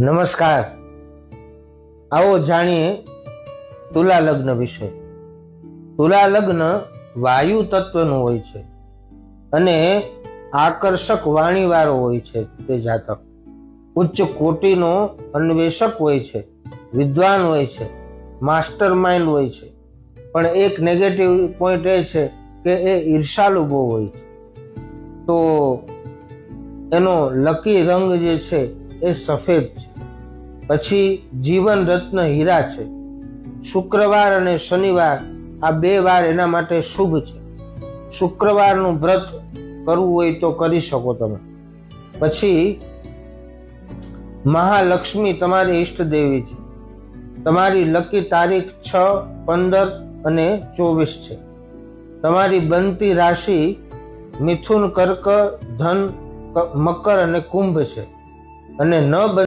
નમસ્કાર. આવો જાણીએ તુલા લગ્ન વિશે. તુલા લગ્ન વાયુ તત્વનું હોય છે અને આકર્ષક વાણીવાળો હોય છે તે જાતક. ઉચ્ચ કોટીનો અન્વેષક હોય છે, વિદ્વાન હોય છે માસ્ટર માઇન્ડ હોય છે. પણ એક નેગેટિવ પોઈન્ટ એ છે કે એ ઈર્ષાલુ બહુ હોય છે. તો એનો લકી રંગ જે છે એ સફેદ છે. પછી જીવન રત્ન હીરા છે. શુક્રવાર અને શનિવાર આ બે વાર એના માટે શુભ છે. શુક્રવારનું વ્રત કરવું હોય તો કરી શકો તમે. પછી મહાલક્ષ્મી તમારી ઈષ્ટદેવી છે. તમારી લકી તારીખ છ, પંદર અને ચોવીસ છે. તમારી બનતી રાશિ મિથુન, કર્ક, ધન મકર અને કુંભ છે. અને ન બન